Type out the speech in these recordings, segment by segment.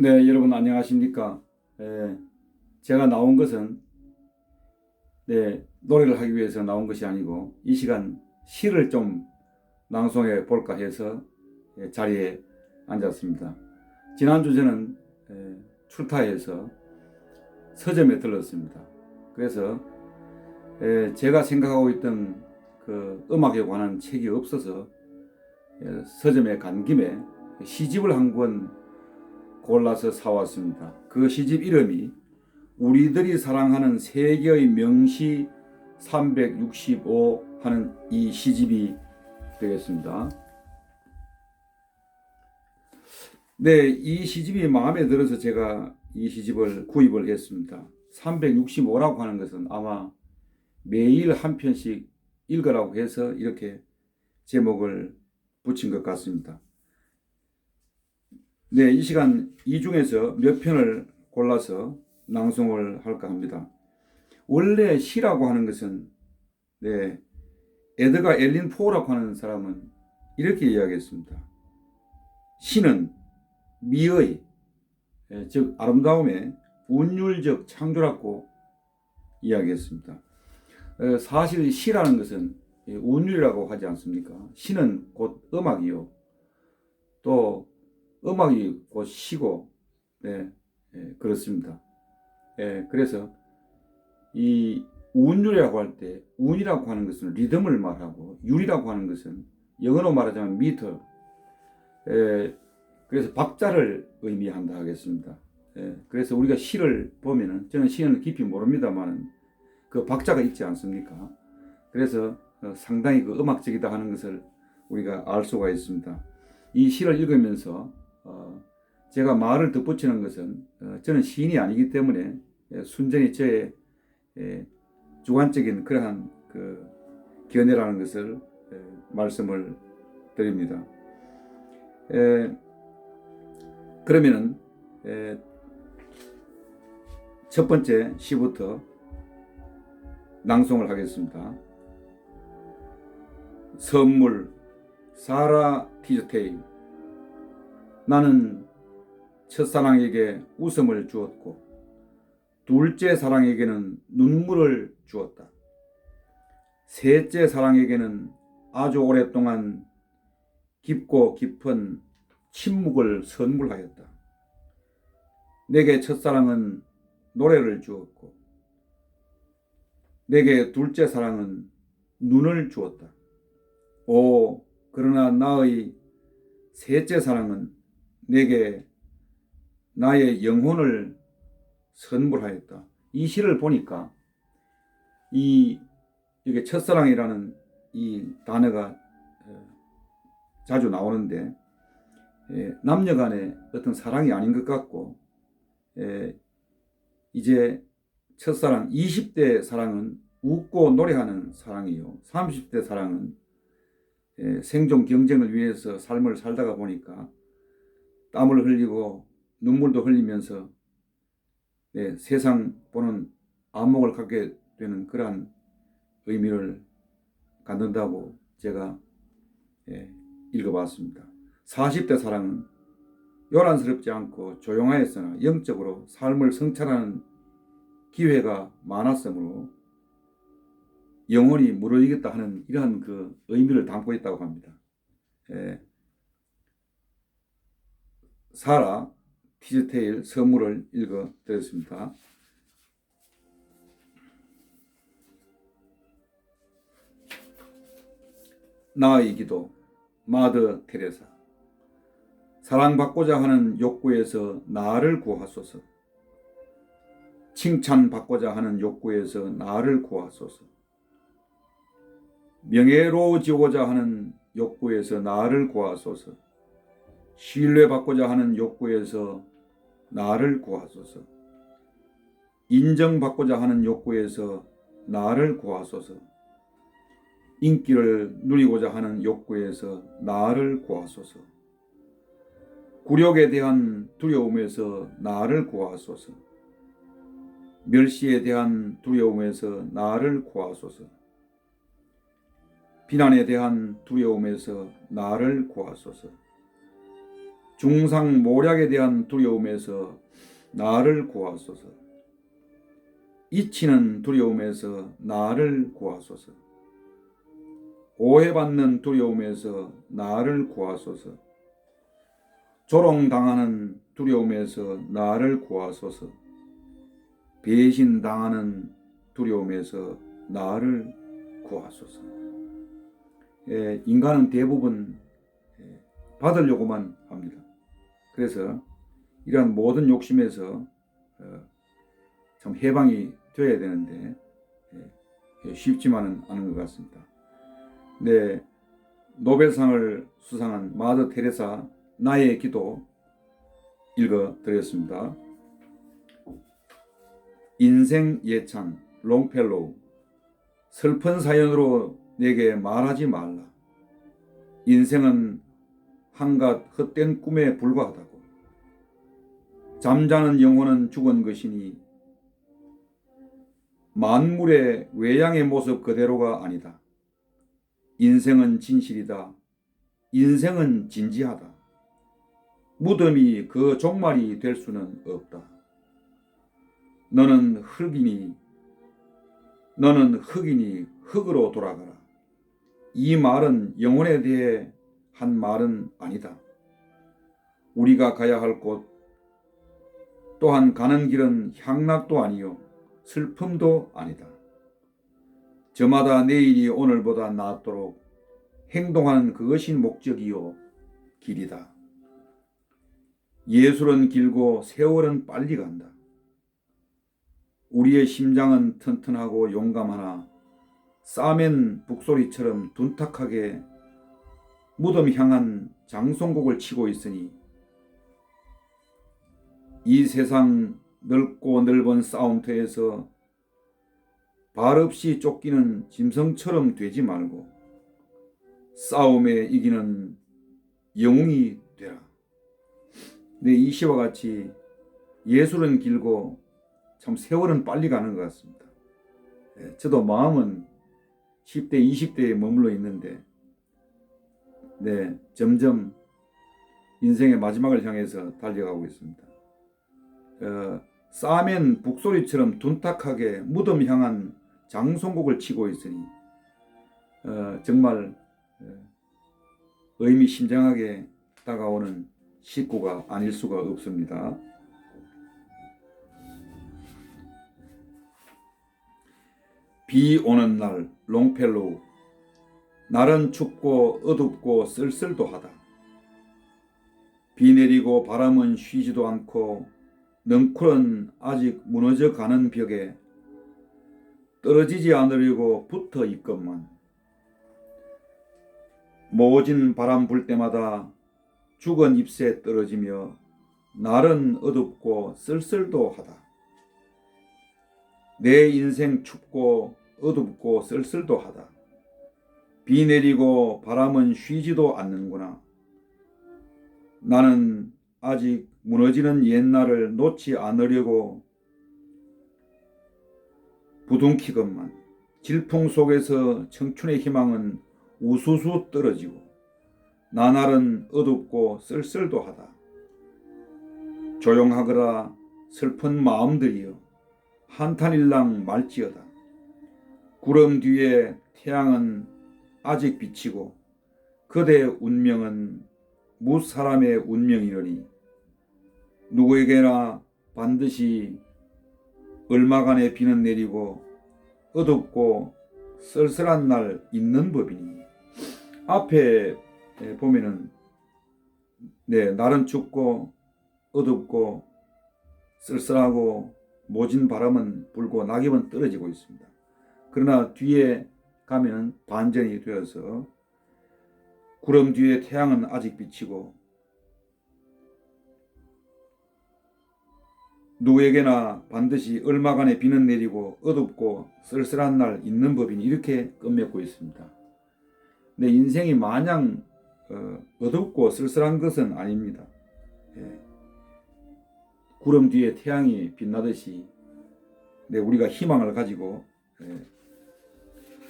네, 여러분 안녕하십니까? 예, 제가 나온 것은 네, 노래를 하기 위해서 나온 것이 아니고 이 시간 시를 좀 낭송해 볼까 해서 예, 자리에 앉았습니다. 지난주 저는 예, 출타해서 서점에 들렀습니다. 그래서 예, 제가 생각하고 있던 그 음악에 관한 책이 없어서 예, 서점에 간 김에 시집을 한권 골라서 사왔습니다. 그 시집 이름이 우리들이 사랑하는 세계의 명시 365 하는 이 시집이 되겠습니다. 네, 이 시집이 마음에 들어서 제가 이 시집을 구입을 했습니다. 365라고 하는 것은 아마 매일 한 편씩 읽으라고 해서 이렇게 제목을 붙인 것 같습니다. 네, 이 시간 이 중에서 몇 편을 골라서 낭송을 할까 합니다. 원래 시라고 하는 것은 네, 에드가 엘린 포라고 하는 사람은 이렇게 이야기했습니다. 시는 미의, 예, 즉 아름다움의 운율적 창조라고 이야기했습니다. 어, 사실 시라는 것은 운율이라고 하지 않습니까? 시는 곧 음악이요. 또 음악이 곧 시고, 네, 예, 그렇습니다. 예, 그래서 이 운율이라고 할 때, 운이라고 하는 것은 리듬을 말하고, 율이라고 하는 것은 영어로 말하자면 미터, 예, 그래서 박자를 의미한다 하겠습니다. 예, 그래서 우리가 시를 보면은, 저는 시는 깊이 모릅니다만, 그 박자가 있지 않습니까? 그래서 어, 상당히 그 음악적이다 하는 것을 우리가 알 수가 있습니다. 이 시를 읽으면서 어, 제가 말을 덧붙이는 것은 어, 저는 시인이 아니기 때문에 예, 순전히 저의 예, 주관적인 그러한 그 견해라는 것을 예, 말씀을 드립니다. 에, 그러면은 에, 첫 번째 시부터 낭송을 하겠습니다. 선물 사라 티저테일 나는 첫사랑에게 웃음을 주었고 둘째 사랑에게는 눈물을 주었다. 셋째 사랑에게는 아주 오랫동안 깊고 깊은 침묵을 선물하였다. 내게 첫사랑은 노래를 주었고 내게 둘째 사랑은 눈을 주었다. 오, 그러나 나의 셋째 사랑은 내게 나의 영혼을 선물하였다. 이 시를 보니까 이 이게 첫사랑이라는 이 단어가 어, 자주 나오는데 예, 남녀간의 어떤 사랑이 아닌 것 같고 예, 이제 첫사랑 20대 사랑은 웃고 노래하는 사랑이요 30대 사랑은 예, 생존 경쟁을 위해서 삶을 살다가 보니까 땀을 흘리고 눈물도 흘리면서 네, 세상 보는 안목을 갖게 되는 그러한 의미를 갖는다고 제가 예, 읽어봤습니다. 40대 사랑은 요란스럽지 않고 조용하였으나 영적으로 삶을 성찰하는 기회가 많았으므로 영원히 무너지겠다 하는 이러한 그 의미를 담고 있다고 합니다. 예, 사라 티즈테일 선물을 읽어 드렸습니다. 나의 기도 마더 테레사. 사랑받고자 하는 욕구에서 나를 구하소서. 칭찬받고자 하는 욕구에서 나를 구하소서. 명예로워지고자 하는 욕구에서 나를 구하소서 신뢰받고자 하는 욕구에서 나를 구하소서. 인정받고자 하는 욕구에서 나를 구하소서. 인기를 누리고자 하는 욕구에서 나를 구하소서. 굴욕에 대한 두려움에서 나를 구하소서. 멸시에 대한 두려움에서 나를 구하소서. 비난에 대한 두려움에서 나를 구하소서. 중상 모략에 대한 두려움에서 나를 구하소서. 잊히는 두려움에서 나를 구하소서. 오해받는 두려움에서 나를 구하소서. 조롱당하는 두려움에서 나를 구하소서. 배신당하는 두려움에서 나를 구하소서. 예, 인간은 대부분 예, 받으려고만 합니다. 그래서 이러한 모든 욕심에서 어, 참 해방이 되어야 되는데 예, 쉽지만은 않은 것 같습니다. 네, 노벨상을 수상한 마더 테레사 나의 기도 읽어드렸습니다. 인생 예찬 롱펠로우 슬픈 사연으로 내게 말하지 말라. 인생은 한갓 헛된 꿈에 불과하다고. 잠자는 영혼은 죽은 것이니 만물의 외양의 모습 그대로가 아니다. 인생은 진실이다. 인생은 진지하다. 무덤이 그 종말이 될 수는 없다. 너는 흙이니 너는 흙이니 흙으로 돌아가라. 이 말은 영혼에 대해 한 말은 아니다. 우리가 가야 할 곳, 또한 가는 길은 향락도 아니요, 슬픔도 아니다. 저마다 내일이 오늘보다 낫도록 행동하는 그것이 목적이요, 길이다. 예술은 길고 세월은 빨리 간다. 우리의 심장은 튼튼하고 용감하나 싸맨 북소리처럼 둔탁하게 무덤 향한 장송곡을 치고 있으니 이 세상 넓고 넓은 싸움터에서 발 없이 쫓기는 짐승처럼 되지 말고 싸움에 이기는 영웅이 되라. 네, 이 시와 같이 예술은 길고 참 세월은 빨리 가는 것 같습니다. 예, 저도 마음은 10대, 20대에 머물러 있는데, 네, 점점 인생의 마지막을 향해서 달려가고 있습니다. 어, 싸맨 북소리처럼 둔탁하게 무덤 향한 장송곡을 치고 있으니, 어, 정말 어, 의미심장하게 다가오는 식구가 아닐 수가 없습니다. 비 오는 날 롱펠로우 날은 춥고 어둡고 쓸쓸도 하다. 비 내리고 바람은 쉬지도 않고 넝쿨은 아직 무너져 가는 벽에 떨어지지 않으려고 붙어 있건만 모진 바람 불 때마다 죽은 잎새 떨어지며 날은 어둡고 쓸쓸도 하다. 내 인생 춥고 어둡고 쓸쓸도 하다. 비 내리고 바람은 쉬지도 않는구나. 나는 아직 무너지는 옛날을 놓지 않으려고 부둥키건만 질풍 속에서 청춘의 희망은 우수수 떨어지고 나날은 어둡고 쓸쓸도 하다. 조용하거라 슬픈 마음들이여 한탄일랑 말지어다. 구름 뒤에 태양은 아직 비치고 그대 운명은 무사람의 운명이러니 누구에게나 반드시 얼마간의 비는 내리고 어둡고 쓸쓸한 날 있는 법이니 앞에 보면은 네 날은 춥고 어둡고 쓸쓸하고 모진 바람은 불고 낙엽은 떨어지고 있습니다. 그러나 뒤에 가면은 반전이 되어서 구름 뒤에 태양은 아직 비치고 누구에게나 반드시 얼마간의 비는 내리고 어둡고 쓸쓸한 날 있는 법이니 이렇게 끝맺고 있습니다. 내 인생이 마냥 어, 어둡고 쓸쓸한 것은 아닙니다. 예. 구름 뒤에 태양이 빛나듯이 네, 우리가 희망을 가지고 예,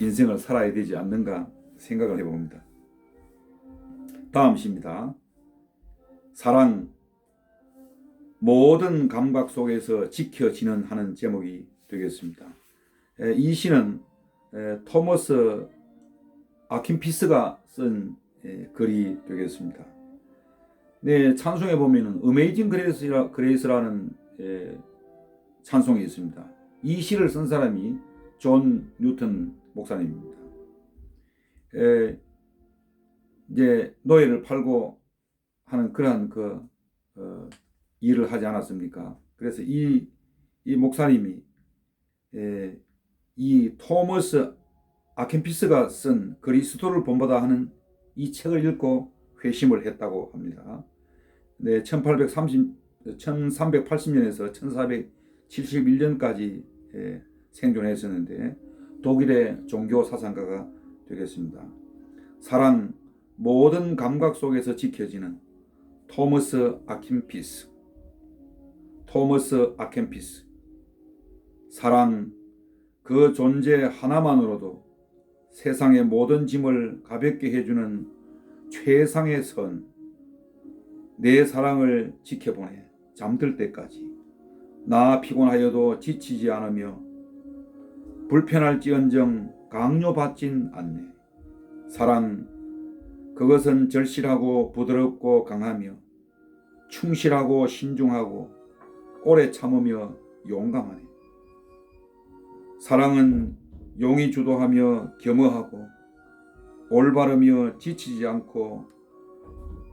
인생을 살아야 되지 않는가 생각을 해봅니다. 다음 시입니다. 사랑 모든 감각 속에서 지켜지는 하는 제목이 되겠습니다. 에, 이 시는 에, 토머스 아킨피스가 쓴 에, 글이 되겠습니다. 네, 찬송에 보면은 그레이스라, 그레이스라는 에, 찬송이 있습니다. 이 시를 쓴 사람이 존 뉴턴 목사님입니다. 에, 이제 노예를 팔고 하는 그러한 그 어, 일을 하지 않았습니까? 그래서 이, 이 목사님이 에, 이 토머스 아켄피스가 쓴 그리스도를 본보다 하는 이 책을 읽고 회심을 했다고 합니다. 네, 1830, 1380년에서 1471년까지 생존했었는데 독일의 종교 사상가가 되겠습니다. 사랑 모든 감각 속에서 지켜지는 토머스 아킨피스 토머스 아켄피스. 사랑 그 존재 하나만으로도 세상의 모든 짐을 가볍게 해주는 최상의 선, 내 사랑을 지켜보내. 잠들 때까지. 나 피곤하여도 지치지 않으며 불편할지언정 강요받진 않네. 사랑 그것은 절실하고 부드럽고 강하며 충실하고 신중하고 오래 참으며 용감하네. 사랑은 용이 주도하며 겸허하고 올바르며 지치지 않고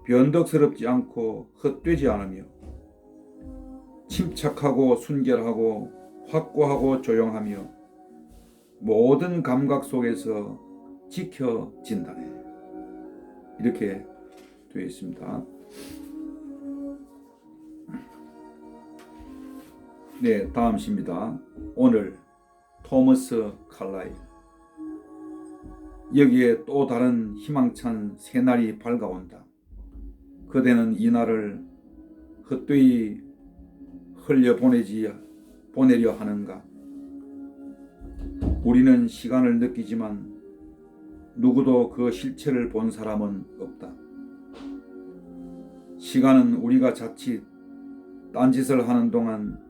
변덕스럽지 않고 헛되지 않으며 침착하고 순결하고 확고하고 조용하며 모든 감각 속에서 지켜진다네. 이렇게 되어 있습니다. 네, 다음 시입니다. 오늘 토머스 칼라일 여기에 또 다른 희망찬 새날이 밝아온다. 그대는 이 날을 헛되이 흘려보내지 보내려 하는가? 우리는 시간을 느끼지만 누구도 그 실체를 본 사람은 없다. 시간은 우리가 자칫 딴짓을 하는 동안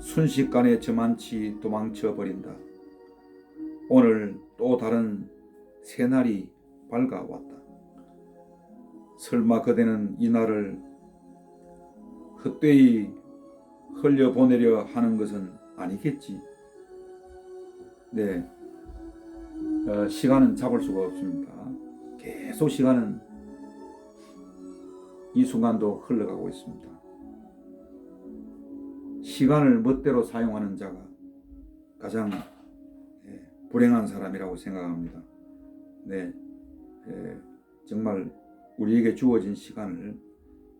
순식간에 저만치 도망쳐 버린다. 오늘 또 다른 새날이 밝아왔다. 설마 그대는 이 날을 헛되이 흘려보내려 하는 것은 아니겠지. 네. 어, 시간은 잡을 수가 없습니다. 계속 시간은 이 순간도 흘러가고 있습니다. 시간을 멋대로 사용하는 자가 가장 예, 불행한 사람이라고 생각합니다. 네, 예, 정말 우리에게 주어진 시간을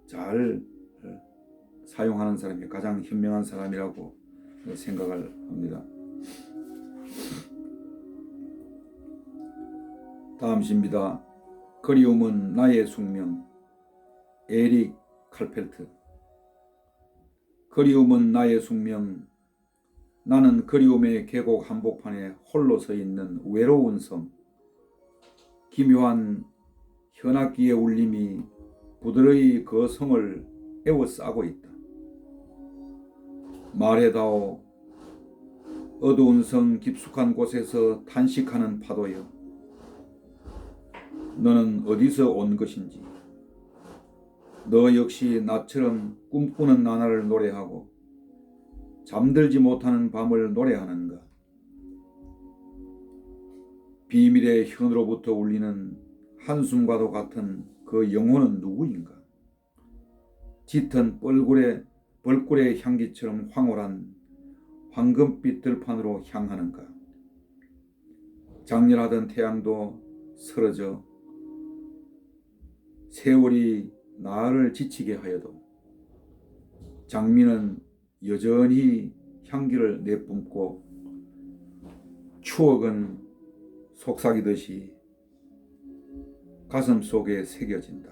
잘 어, 사용하는 사람이 가장 현명한 사람이라고 생각을 합니다. 다음 시입니다. 그리움은 나의 숙명. 에릭 칼펠트. 그리움은 나의 숙명. 나는 그리움의 계곡 한복판에 홀로 서 있는 외로운 섬. 기묘한 현악기의 울림이 부드러이 그 성을 에워싸고 있다. 말해다오 어두운 성 깊숙한 곳에서 탄식하는 파도여 너는 어디서 온 것인지 너 역시 나처럼 꿈꾸는 나날을 노래하고 잠들지 못하는 밤을 노래하는가? 비밀의 현으로부터 울리는 한숨과도 같은 그 영혼은 누구인가? 짙은 뻘굴의 벌꿀의 향기처럼 황홀한 황금빛 들판으로 향하는가? 장렬하던 태양도 쓰러져 세월이 나를 지치게 하여도 장미는 여전히 향기를 내뿜고 추억은 속삭이듯이 가슴 속에 새겨진다.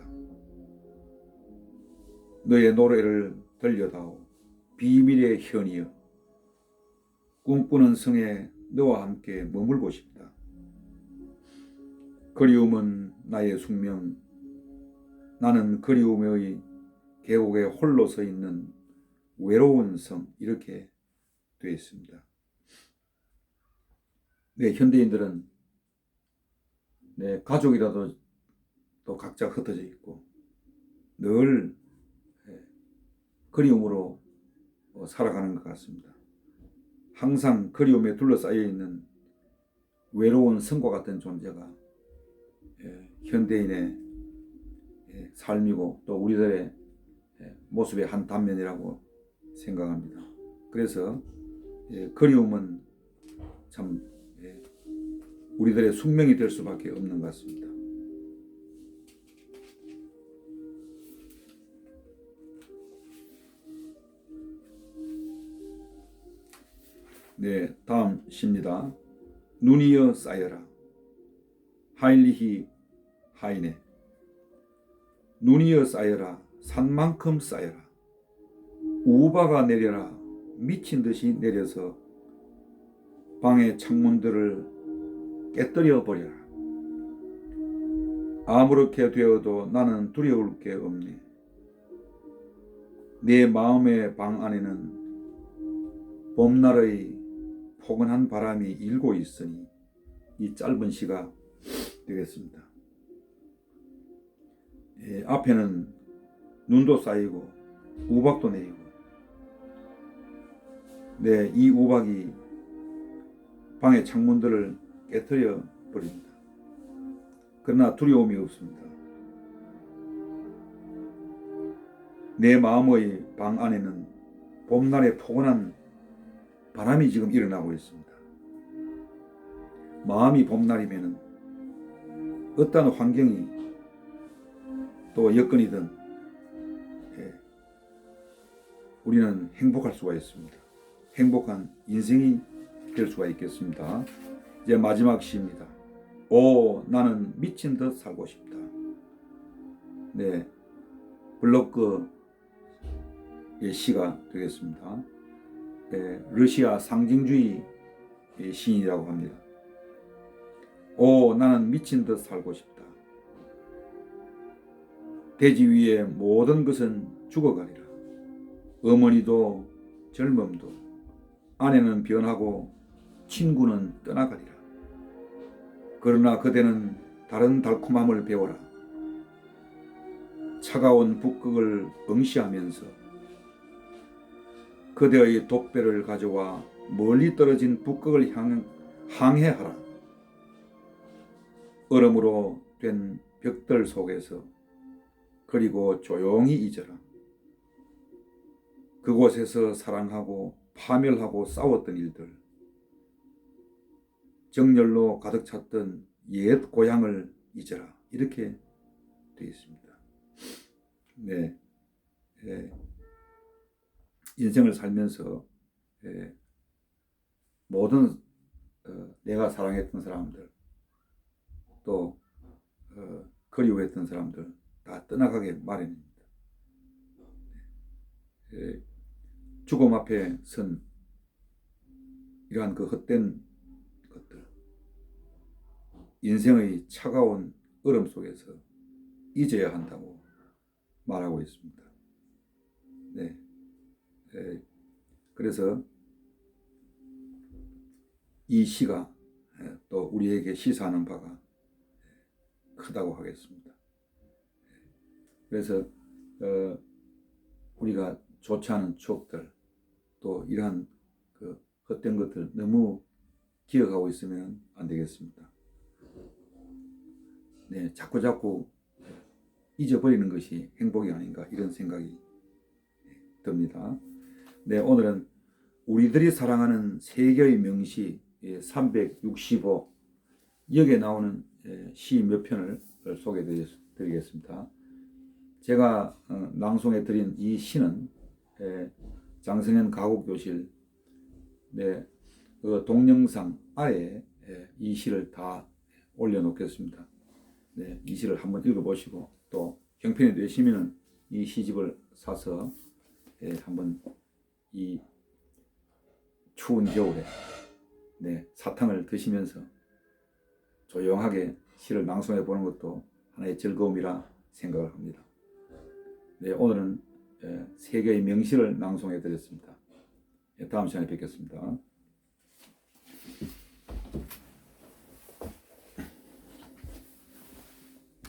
너의 노래를 들려다오 비밀의 현이여 꿈꾸는 성에 너와 함께 머물고 싶다. 그리움은 나의 숙명 나는 그리움의 계곡에 홀로 서 있는 외로운 섬 이렇게 되어 있습니다. 네, 현대인들은 네, 가족이라도 또 각자 흩어져 있고 늘 예, 그리움으로 어, 살아가는 것 같습니다. 항상 그리움에 둘러싸여 있는 외로운 성과 같은 존재가 예, 현대인의 예, 삶이고 또 우리들의 예, 모습의 한 단면이라고 생각합니다. 그래서 예, 그리움은 참 예, 우리들의 숙명이 될 수밖에 없는 것 같습니다. 네, 다음 시입니다. 눈이여 쌓여라. 하일리히 하이네. 눈이여 쌓여라. 산만큼 쌓여라. 우바가 내려라. 미친 듯이 내려서 방의 창문들을 깨뜨려 버려라. 아무렇게 되어도 나는 두려울 게 없네. 내 마음의 방 안에는 봄날의 포근한 바람이 일고 있으니 이 짧은 시가 되겠습니다. 예, 앞에는 눈도 쌓이고 우박도 내리고 네, 이 우박이 방의 창문들을 깨뜨려 버립니다. 그러나 두려움이 없습니다. 내 마음의 방 안에는 봄날의 포근한 바람이 지금 일어나고 있습니다. 마음이 봄날이면은 어떠한 환경이 또 여건이든 예, 우리는 행복할 수가 있습니다. 행복한 인생이 될 수가 있겠습니다. 이제 마지막 시입니다. 오, 나는 미친 듯 살고 싶다. 네, 블로크의 시가 되겠습니다. 예, 러시아 상징주의 시인이라고 합니다. 오, 나는 미친 듯 살고 싶다. 대지 위의 모든 것은 죽어가리라. 어머니도 젊음도 아내는 변하고 친구는 떠나가리라. 그러나 그대는 다른 달콤함을 배워라. 차가운 북극을 응시하면서 그대의 독배를 가져와 멀리 떨어진 북극을 향, 항해하라. 얼음으로 된 벽들 속에서 그리고 조용히 잊어라. 그곳에서 사랑하고 파멸하고 싸웠던 일들, 정열로 가득 찼던 옛 고향을 잊어라. 이렇게 되어 있습니다. 네. 네. 인생을 살면서 예, 모든 어, 내가 사랑했던 사람들 또 어, 그리워했던 사람들 다 떠나가게 마련입니다. 예, 죽음 앞에 선 이러한 그 헛된 것들 인생의 차가운 얼음 속에서 잊어야 한다고 말하고 있습니다. 네. 에, 그래서 이 시가 에, 또 우리에게 시사하는 바가 에, 크다고 하겠습니다. 그래서 어, 우리가 좋지 않은 추억들 또 이러한 그 헛된 것들 너무 기억하고 있으면 안 되겠습니다. 네, 자꾸 자꾸 잊어버리는 것이 행복이 아닌가 이런 생각이 듭니다. 네, 오늘은 우리들이 사랑하는 세계의 명시 365 여기에 나오는 예, 시몇 편을 소개해 드리겠습니다. 제가 어, 낭송해 드린 이 시는 예, 장성현 가곡교실 네, 그 동영상 아래에 예, 이 시를 다 올려놓겠습니다. 네, 이 시를 한번 읽어보시고 또 형편이 되시면은 이 시집을 사서 한번 이 추운 겨울에 네, 사탕을 드시면서 조용하게 시를 낭송해 보는 것도 하나의 즐거움이라 생각을 합니다. 네, 오늘은 예, 세계의 명시를 낭송해 드렸습니다. 예, 다음 시간에 뵙겠습니다.